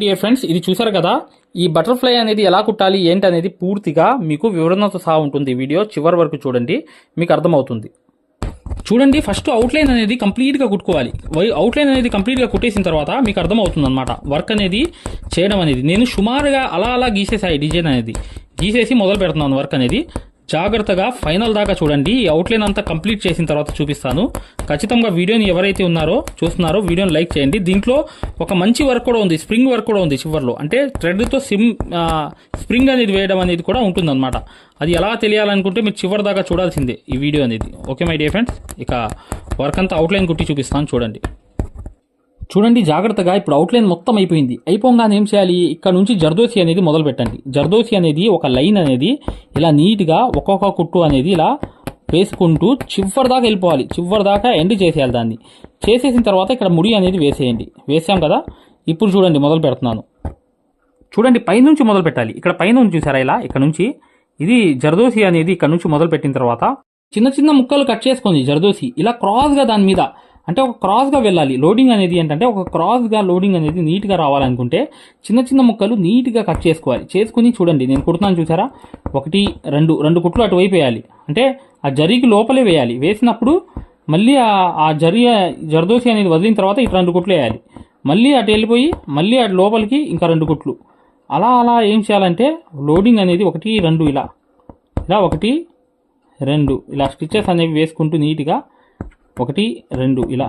Dear friends ఇది చూసారు కదా? ఈ బటర్ఫ్లై అనేది ఎలా కుట్టాలి ఏంటి అనేది పూర్తిగా మీకు వివరణతో సహా ఉంటుంది. వీడియో చివరి వరకు చూడండి మీకు అర్థమవుతుంది. చూడండి ఫస్ట్ అవుట్లైన్ అనేది కంప్లీట్గా కుట్టుకోవాలి. వై- అవుట్లైన్ అనేది కంప్లీట్గా కుట్టేసిన తర్వాత మీకు అర్థమవుతుంది అనమాట వర్క్ అనేది చేయడం అనేది. నేను సుమారుగా అలా అలా గీసేసాయి డిజైన్ అనేది. గీసేసి మొదలు పెడుతున్నాను వర్క్ అనేది. జాగ్రత్తగా ఫైనల్ దాకా చూడండి. ఈ అవుట్లైన్ అంతా కంప్లీట్ చేసిన తర్వాత చూపిస్తాను. ఖచ్చితంగా వీడియోని ఎవరైతే ఉన్నారో చూస్తున్నారో వీడియోని లైక్ చేయండి. దీంట్లో ఒక మంచి వర్క్ కూడా ఉంది. స్ప్రింగ్ వర్క్ కూడా ఉంది చివర్లో. అంటే థ్రెడ్తో సిమ్ స్ప్రింగ్ అనేది వేయడం అనేది కూడా ఉంటుందన్నమాట. అది ఎలా తెలియాలనుకుంటే మీరు చివరి దాకా చూడాల్సిందే ఈ వీడియో అనేది. ఓకే మై డియర్ ఫ్రెండ్స్ ఇక వర్క్ అంతా అవుట్లైన్ కుట్టి చూపిస్తాను చూడండి. చూడండి జాగ్రత్తగా ఇప్పుడు అవుట్లైన్ మొత్తం అయిపోయింది. అయిపోగానే ఏం చేయాలి? ఇక్కడ నుంచి జర్దోసి అనేది మొదలు పెట్టండి జర్దోసి అనేది ఒక లైన్ అనేది ఇలా నీట్గా ఒక్కొక్క కుట్టు అనేది ఇలా వేసుకుంటూ చివరి దాకా వెళ్ళిపోవాలి. చివరి దాకా ఎండ్ చేసేయాలి దాన్ని. చేసేసిన తర్వాత ఇక్కడ ముడి అనేది వేసేయండి. వేసాం కదా? ఇప్పుడు చూడండి మొదలు పెడుతున్నాను. చూడండి పైనుంచి మొదలు పెట్టాలి. ఇక్కడ పైన చూసారా ఇలా? ఇక్కడ నుంచి ఇది జర్దోసి అనేది ఇక్కడ నుంచి మొదలు పెట్టిన తర్వాత చిన్న చిన్న ముక్కలు కట్ చేసుకోండి జర్దోసి ఇలా క్రాస్గా దాని మీద అంటే ఒక క్రాస్గా వెళ్ళాలి. లోడింగ్ అనేది ఏంటంటే ఒక క్రాస్గా లోడింగ్ అనేది నీట్గా రావాలనుకుంటే చిన్న చిన్న ముక్కలు నీట్గా కట్ చేసుకోవాలి. చేసుకుని చూడండి. నేను కుడుతున్నాను చూసారా? ఒకటి రెండు రెండు కుట్లు అటువైపు వేయాలి. అంటే ఆ జరీకి లోపలే వేయాలి. వేసినప్పుడు మళ్ళీ ఆ జరి జరదోసి అనేది వదిలిన తర్వాత ఇటు రెండు కుట్లు వేయాలి. మళ్ళీ అటు వెళ్ళిపోయి మళ్ళీ అటు లోపలికి ఇంకా రెండు కుట్లు. అలా అలా ఏం చేయాలంటే లోడింగ్ అనేది ఒకటి రెండు ఇలా. ఇలా ఒకటి రెండు. ఇలా స్టిచ్చెస్ అనేవి వేసుకుంటూ నీట్గా ఒకటి రెండు ఇలా.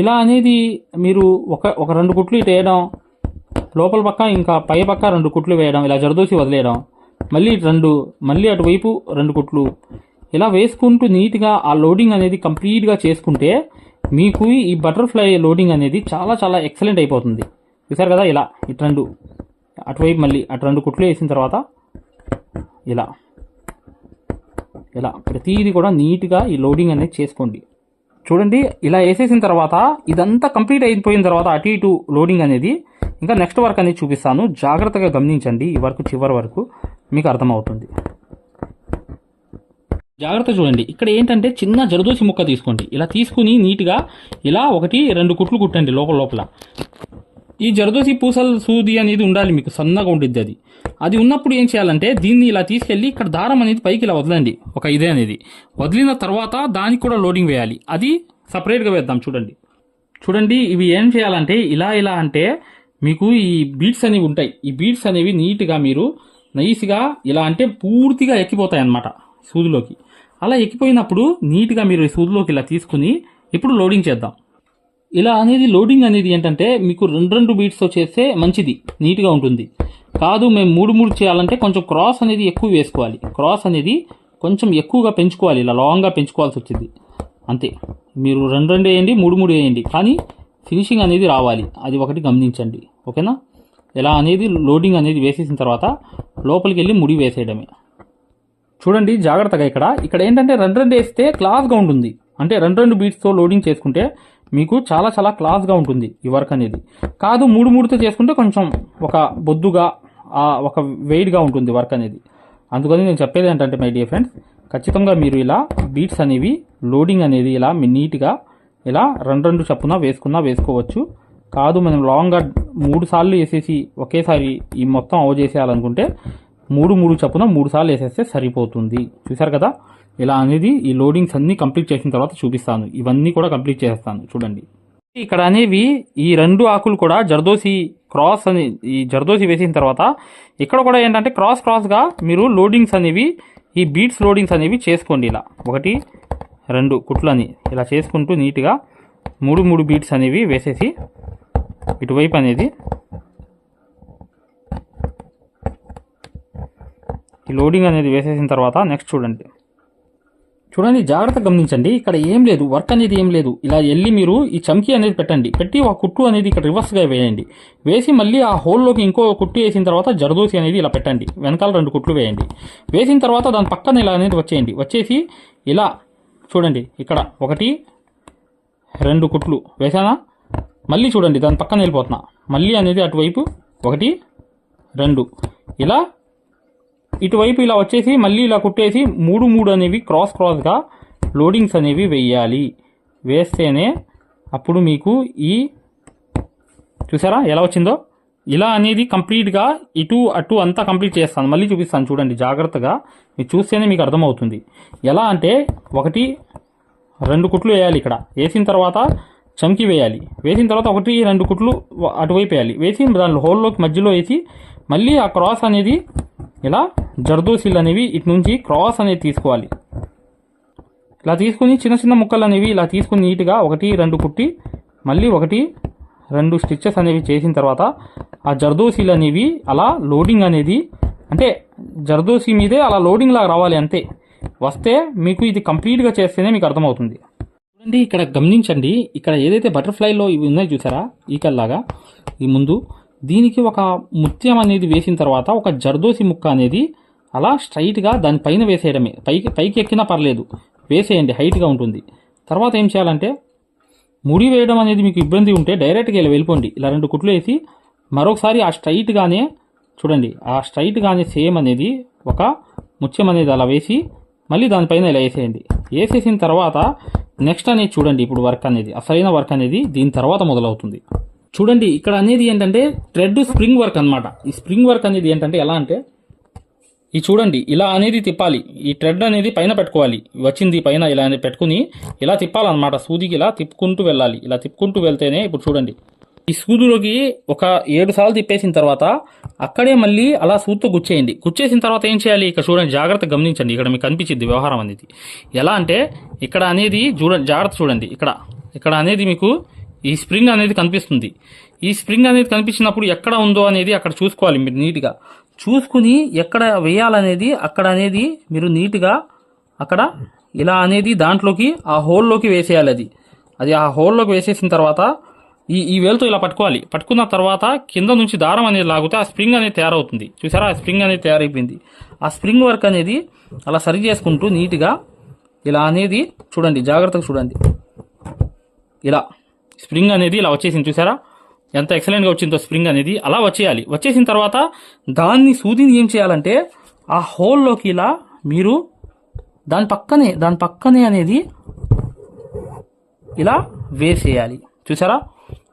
ఇలా అనేది మీరు ఒక ఒక రెండు కుట్లు ఇటు వేయడం లోపల పక్క ఇంకా పై పక్క రెండు కుట్లు వేయడం ఇలా జరదోసి వదిలేయడం మళ్ళీ ఇటు రెండు మళ్ళీ అటువైపు రెండు కుట్లు. ఇలా వేసుకుంటూ నీట్గా ఆ లోడింగ్ అనేది కంప్లీట్గా చేసుకుంటే మీకు ఈ బటర్ఫ్లై లోడింగ్ అనేది చాలా చాలా ఎక్సలెంట్ అయిపోతుంది. చూసారు కదా ఇలా ఇటు రెండు అటువైపు మళ్ళీ అటు రెండు కుట్లు వేసిన తర్వాత ఇలా ఇలా ప్రతిదీ కూడా నీట్గా ఈ లోడింగ్ అనేది చేసుకోండి. చూడండి ఇలా వేసేసిన తర్వాత ఇదంతా కంప్లీట్ అయిపోయిన తర్వాత అటు ఇటు లోడింగ్ అనేది ఇంకా నెక్స్ట్ వర్క్ అనేది చూపిస్తాను. జాగ్రత్తగా గమనించండి ఈ వర్క్ చివరి వరకు మీకు అర్థమవుతుంది. జాగ్రత్త చూడండి ఇక్కడ ఏంటంటే చిన్న జరదోసి ముక్క తీసుకోండి. ఇలా తీసుకుని నీట్గా ఇలా ఒకటి రెండు కుట్లు కుట్టండి లోపల లోపల. ఈ జరదోసి పూసల సూది అనేది ఉండాలి మీకు సన్నగా ఉండిద్ది అది. అది ఉన్నప్పుడు ఏం చేయాలంటే దీన్ని ఇలా తీసుకెళ్ళి ఇక్కడ దారం అనేది పైకి ఇలా వదలండి. ఒక ఇదే అనేది. వదిలిన తర్వాత దానికి కూడా లోడింగ్ వేయాలి. అది సపరేట్గా వేద్దాం చూడండి. చూడండి ఇవి ఏం చేయాలంటే ఇలా ఇలా అంటే మీకు ఈ బీడ్స్ అనేవి ఉంటాయి. ఈ బీడ్స్ అనేవి నీట్గా మీరు నైస్గా ఇలా అంటే పూర్తిగా ఎక్కిపోతాయి అన్నమాట సూదిలోకి. అలా ఎక్కిపోయినప్పుడు నీట్గా మీరు ఈ సూదిలోకి ఇలా తీసుకుని ఇప్పుడు లోడింగ్ చేద్దాం. ఇలా అనేది లోడింగ్ అనేది ఏంటంటే మీకు రెండు రెండు బీట్స్తో చేస్తే మంచిది నీట్గా ఉంటుంది. కాదు మేము మూడు మూడు చేయాలంటే కొంచెం క్రాస్ అనేది ఎక్కువ వేసుకోవాలి. క్రాస్ అనేది కొంచెం ఎక్కువగా పెంచుకోవాలి. ఇలా లాంగ్గా పెంచుకోవాల్సి వచ్చింది. అంతే. మీరు రెండు రెండు వేయండి మూడు మూడు వేయండి. కానీ ఫినిషింగ్ అనేది రావాలి. అది ఒకటి గమనించండి. ఓకేనా ఇలా అనేది లోడింగ్ అనేది వేసేసిన తర్వాత లోపలికి వెళ్ళి ముడి వేసేయడమే. చూడండి జాగ్రత్తగా ఇక్కడ. ఇక్కడ ఏంటంటే రెండు రెండు వేస్తే క్లాస్గా ఉంటుంది. అంటే రెండు రెండు బీట్స్తో లోడింగ్ చేసుకుంటే మీకు చాలా చాలా క్లాస్గా ఉంటుంది ఈ వర్క్ అనేది. కాదు మూడు మూడుతో చేసుకుంటే కొంచెం ఒక బొద్దుగా ఒక వెయిట్గా ఉంటుంది వర్క్ అనేది. అందుకని నేను చెప్పేది ఏంటంటే మై డియర్ ఫ్రెండ్స్ ఖచ్చితంగా మీరు ఇలా బీట్స్ అనేవి లోడింగ్ అనేది ఇలా మీ నీట్గా ఇలా రెండు రెండు చప్పున వేసుకున్నా వేసుకోవచ్చు. కాదు మనం లాంగ్గా మూడు సార్లు వేసేసి ఒకేసారి ఈ మొత్తం అవ చేసేయాలనుకుంటే మూడు మూడు చప్పున మూడు సార్లు వేసేస్తే సరిపోతుంది. చూసారు కదా? ఇలా అనేది ఈ లోడింగ్స్ అన్నీ కంప్లీట్ చేసిన తర్వాత చూపిస్తాను. ఇవన్నీ కూడా కంప్లీట్ చేస్తాను చూడండి. ఇక్కడ అనేవి ఈ రెండు ఆకులు కూడా జర్దోసి క్రాస్ అని ఈ జర్దోసి వేసిన తర్వాత ఇక్కడ కూడా ఏంటంటే క్రాస్ క్రాస్గా మీరు లోడింగ్స్ అనేవి ఈ బీట్స్ లోడింగ్స్ అనేవి చేసుకోండి ఇలా. ఒకటి రెండు కుట్లని ఇలా చేసుకుంటూ నీట్గా మూడు మూడు బీట్స్ అనేవి వేసేసి ఇటువైపు అనేది ఈ లోడింగ్ అనేది వేసేసిన తర్వాత నెక్స్ట్ చూడండి. చూడండి జాగ్రత్తగా గమనించండి. ఇక్కడ ఏం లేదు వర్క్ అనేది ఏం లేదు. ఇలా వెళ్ళి మీరు ఈ చమ్కీ అనేది పెట్టండి. పెట్టి ఆ కుట్టు అనేది ఇక్కడ రివర్స్గా వేయండి. వేసి మళ్ళీ ఆ హోల్లోకి ఇంకో కుట్టు వేసిన తర్వాత జరదోసి అనేది ఇలా పెట్టండి. వెనకాల రెండు కుట్లు వేయండి. వేసిన తర్వాత దాని పక్కన ఇలా అనేది వచ్చేయండి. వచ్చేసి ఇలా చూడండి ఇక్కడ ఒకటి రెండు కుట్లు వేసానా మళ్ళీ చూడండి దాని పక్కన వెళ్ళిపోతున్నా. మళ్ళీ అనేది అటువైపు ఒకటి రెండు. ఇలా ఇటువైపు ఇలా వచ్చేసి మళ్ళీ ఇలా కుట్టేసి మూడు మూడు అనేవి క్రాస్ క్రాస్గా లోడింగ్స్ అనేవి వేయాలి. వేస్తేనే అప్పుడు మీకు ఈ చూసారా ఎలా వచ్చిందో? ఇలా అనేది కంప్లీట్గా ఇటు అటు అంతా కంప్లీట్ చేస్తాను. మళ్ళీ చూపిస్తాను చూడండి జాగ్రత్తగా. మీరు చూస్తేనే మీకు అర్థమవుతుంది. ఎలా అంటే ఒకటి రెండు కుట్లు వేయాలి ఇక్కడ. వేసిన తర్వాత చమ్కి వేయాలి. వేసిన తర్వాత ఒకటి రెండు కుట్లు అటువైపు వేయాలి. వేసి దాని హోల్లోకి మధ్యలో వేసి మళ్ళీ ఆ క్రాస్ అనేది ఇలా జర్దోసిల్ అనేవి ఇటు నుంచి క్రాస్ అనేది తీసుకోవాలి. ఇలా తీసుకుని చిన్న చిన్న ముక్కలు అనేవి ఇలా తీసుకుని నీట్గా ఒకటి రెండు కుట్టి మళ్ళీ ఒకటి రెండు స్టిచ్చెస్ అనేవి చేసిన తర్వాత ఆ జర్దోసీలు అనేవి అలా లోడింగ్ అనేది అంటే జర్దోసి మీదే అలా లోడింగ్ లాగా రావాలి అంతే. వస్తే మీకు ఇది కంప్లీట్గా చేస్తేనే మీకు అర్థమవుతుంది. చూడండి ఇక్కడ గమనించండి ఇక్కడ ఏదైతే బటర్ఫ్లైలో ఇవి ఉన్నాయి చూసారా? ఈకల్లాగా ఈ ముందు దీనికి ఒక ముత్యం అనేది వేసిన తర్వాత ఒక జర్దోసి ముక్క అనేది అలా స్ట్రైట్గా దానిపైన వేసేయడమే. పైకి పైకి ఎక్కినా పర్లేదు. వేసేయండి హైట్గా ఉంటుంది. తర్వాత ఏం చేయాలంటే ముడి వేయడం అనేది మీకు ఇబ్బంది ఉంటే డైరెక్ట్గా ఇలా వెళ్ళిపోండి. ఇలా రెండు కుట్లు వేసి మరొకసారి ఆ స్ట్రైట్గానే చూడండి. ఆ స్ట్రైట్గానే సేమ్ అనేది ఒక ముత్యం అనేది అలా వేసి మళ్ళీ దానిపైన ఇలా వేసేయండి. వేసేసిన తర్వాత నెక్స్ట్ అనేది చూడండి. ఇప్పుడు వర్క్ అనేది అసలైన వర్క్ అనేది దీని తర్వాత మొదలవుతుంది. చూడండి ఇక్కడ అనేది ఏంటంటే థ్రెడ్ స్ప్రింగ్ వర్క్ అన్నమాట. ఈ స్ప్రింగ్ వర్క్ అనేది ఏంటంటే ఎలా అంటే ఈ చూడండి ఇలా అనేది తిప్పాలి. ఈ థ్రెడ్ అనేది పైన పెట్టుకోవాలి. వచ్చింది పైన ఇలా అనేది పెట్టుకుని ఇలా తిప్పాలన్నమాట. సూదికి ఇలా తిప్పుకుంటూ వెళ్ళాలి. ఇలా తిప్పుకుంటూ వెళ్తేనే ఇప్పుడు చూడండి. ఈ సూదులోకి ఒక ఏడు సార్లు తిప్పేసిన తర్వాత అక్కడే మళ్ళీ అలా సూత్తో గుచ్చేయండి. గుచ్చేసిన తర్వాత ఏం చేయాలి? ఇక్కడ చూడండి జాగ్రత్త గమనించండి. ఇక్కడ మీకు కనిపించింది వ్యవహారం అనేది. ఎలా అంటే ఇక్కడ అనేది చూడండి జాగ్రత్త చూడండి. ఇక్కడ ఇక్కడ అనేది మీకు ఈ స్ప్రింగ్ అనేది కనిపిస్తుంది. ఈ స్ప్రింగ్ అనేది కనిపించినప్పుడు ఎక్కడ ఉందో అనేది అక్కడ చూసుకోవాలి మీరు నీట్గా. చూసుకుని ఎక్కడ వేయాలనేది అక్కడ అనేది మీరు నీట్గా అక్కడ ఇలా అనేది దాంట్లోకి ఆ హోల్లోకి వేసేయాలి అది. అది ఆ హోల్లోకి వేసేసిన తర్వాత ఈ ఈ వేలుతో ఇలా పట్టుకోవాలి. పట్టుకున్న తర్వాత కింద నుంచి దారం అనేది లాగితే ఆ స్ప్రింగ్ అనేది తయారవుతుంది. చూసారా? ఆ స్ప్రింగ్ అనేది తయారైపోయింది. ఆ స్ప్రింగ్ వర్క్ అనేది అలా సరి చేసుకుంటూ నీట్గా ఇలా అనేది చూడండి జాగ్రత్తగా చూడండి. ఇలా స్ప్రింగ్ అనేది ఇలా వచ్చేసింది. చూసారా? ఎంత ఎక్సలెంట్గా వచ్చిందో స్ప్రింగ్ అనేది అలా వచ్చేయాలి. వచ్చేసిన తర్వాత దాన్ని సూదిని ఏం చేయాలంటే ఆ హోల్లోకి ఇలా మీరు దాని పక్కనే దాని పక్కనే అనేది ఇలా వేసేయాలి. చూసారా?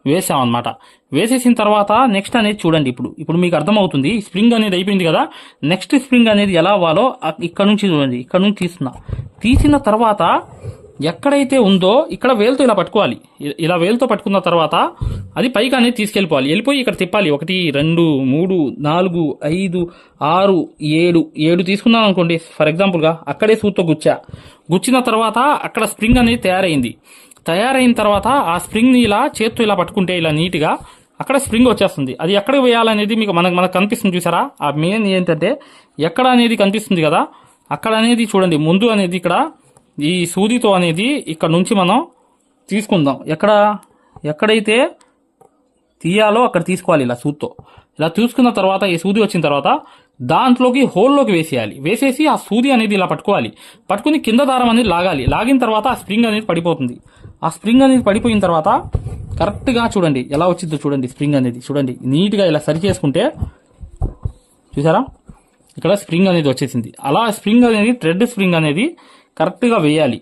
వేసామన్నమాట. వేసేసిన తర్వాత నెక్స్ట్ అనేది చూడండి ఇప్పుడు. ఇప్పుడు మీకు అర్థమవుతుంది స్ప్రింగ్ అనేది అయిపోయింది కదా. నెక్స్ట్ స్ప్రింగ్ అనేది ఎలా అవ్వాలో ఇక్కడ నుంచి చూడండి. ఇక్కడ నుంచి తీస్తున్నా. తీసిన తర్వాత ఎక్కడైతే ఉందో ఇక్కడ వేలుతో ఇలా పట్టుకోవాలి. ఇలా వేలుతో పట్టుకున్న తర్వాత అది పైకి అనేది తీసుకెళ్ళిపోవాలి. వెళ్ళిపోయి ఇక్కడ తిప్పాలి. ఒకటి రెండు మూడు నాలుగు ఐదు ఆరు ఏడు ఏడు తీసుకున్నాం అనుకోండి. ఫర్ ఎగ్జాంపుల్గా అక్కడే సూత్తో గుచ్చా. గుచ్చిన తర్వాత అక్కడ స్ప్రింగ్ అనేది తయారైంది. తయారైన తర్వాత ఆ స్ప్రింగ్ని ఇలా చేత్తో ఇలా పట్టుకుంటే ఇలా నీట్గా అక్కడ స్ప్రింగ్ వచ్చేస్తుంది. అది ఎక్కడికి వేయాలనేది మీకు మనకు మనకు కనిపిస్తుంది చూసారా? ఆ మెయిన్ ఏంటంటే ఎక్కడ అనేది కనిపిస్తుంది కదా? అక్కడ అనేది చూడండి. ముందు అనేది ఇక్కడ ఈ సూదితో అనేది ఇక్కడ నుంచి మనం తీసుకుందాం. ఎక్కడ ఎక్కడైతే తీయాలో అక్కడ తీసుకోవాలి ఇలా సూదితో. ఇలా తీసుకున్న తర్వాత ఈ సూది వచ్చిన తర్వాత దాంట్లోకి హోల్లోకి వేసేయాలి. వేసేసి ఆ సూది అనేది ఇలా పట్టుకోవాలి. పట్టుకుని కింద దారం అనేది లాగాలి. లాగిన తర్వాత ఆ స్ప్రింగ్ అనేది పడిపోతుంది. ఆ స్ప్రింగ్ అనేది పడిపోయిన తర్వాత కరెక్ట్గా చూడండి. ఎలా వచ్చిందో చూడండి స్ప్రింగ్ అనేది. చూడండి. నీట్గా ఇలా సరి చేసుకుంటే చూసారా? ఇక్కడ స్ప్రింగ్ అనేది వచ్చేసింది. అలా స్ప్రింగ్ అనేది థ్రెడ్ స్ప్రింగ్ అనేది కరెక్ట్గా వేయాలి.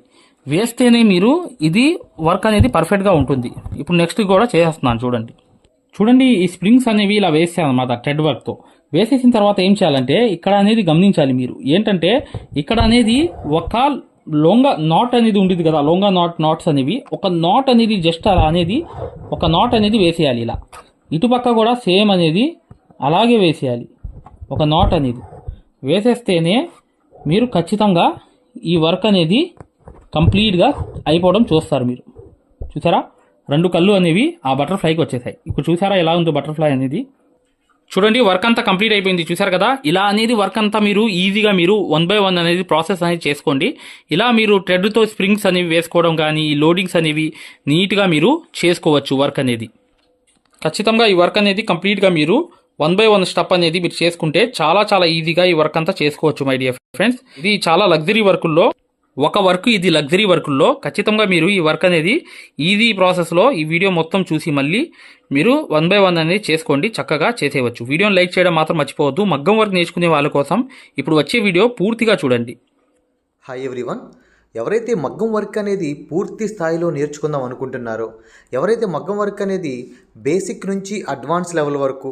వేస్తేనే మీరు ఇది వర్క్ అనేది పర్ఫెక్ట్గా ఉంటుంది. ఇప్పుడు నెక్స్ట్ కూడా చేసేస్తున్నాను చూడండి. చూడండి ఈ స్ప్రింగ్స్ అనేవి ఇలా వేసాను అనమాట టెడ్ వర్క్తో. వేసేసిన తర్వాత ఏం చేయాలంటే ఇక్కడ అనేది గమనించాలి మీరు. ఏంటంటే ఇక్కడ అనేది ఒక లొంగ నాట్ అనేది ఉండేది కదా లొంగ నాట్ నాట్స్ అనేవి. ఒక నాట్ అనేది జస్ట్ అలా అనేది ఒక నాట్ అనేది వేసేయాలి ఇలా. ఇటుపక్క కూడా సేమ్ అనేది అలాగే వేసేయాలి. ఒక నాట్ అనేది. వేసేస్తేనే మీరు ఖచ్చితంగా ఈ వర్క్ అనేది కంప్లీట్గా అయిపోవడం చూస్తారు మీరు. చూసారా? రెండు కళ్ళు అనేవి ఆ బటర్ఫ్లైకి వచ్చేసాయి. ఇప్పుడు చూసారా ఎలా ఉందో బటర్ఫ్లై అనేది? చూడండి వర్క్ అంతా కంప్లీట్ అయిపోయింది. చూసారు కదా? ఇలా అనేది వర్క్ అంతా మీరు ఈజీగా మీరు వన్ బై వన్ అనేది ప్రాసెస్ అనేది చేసుకోండి. ఇలా మీరు ట్రెడ్తో స్ప్రింగ్స్ అనేవి వేసుకోవడం కానీ లోడింగ్స్ అనేవి నీట్గా మీరు చేసుకోవచ్చు వర్క్ అనేది. ఖచ్చితంగా ఈ వర్క్ అనేది కంప్లీట్గా మీరు వన్ బై వన్ స్టెప్ అనేది మీరు చేసుకుంటే చాలా చాలా ఈజీగా ఈ వర్క్ అంతా చేసుకోవచ్చు మై డియర్ ఫ్రెండ్స్ ఇది చాలా లగ్జరీ వర్కుల్లో ఒక వర్క్ ఇది లగ్జరీ వర్కుల్లో ఖచ్చితంగా మీరు ఈ వర్క్ అనేది ఈజీ ప్రాసెస్లో ఈ వీడియో మొత్తం చూసి మళ్ళీ మీరు వన్ బై వన్ అనేది చేసుకోండి చక్కగా చేసేయవచ్చు. వీడియోని లైక్ చేయడం మాత్రం మర్చిపోవద్దు. మగ్గం వర్క్ నేర్చుకునే వాళ్ళ కోసం ఇప్పుడు వచ్చే వీడియో పూర్తిగా చూడండి. హాయ్ ఎవ్రీవన్ ఎవరైతే మగ్గం వర్క్ అనేది పూర్తి స్థాయిలో నేర్చుకుందాం అనుకుంటున్నారో ఎవరైతే మగ్గం వర్క్ అనేది బేసిక్ నుంచి అడ్వాన్స్ లెవెల్ వరకు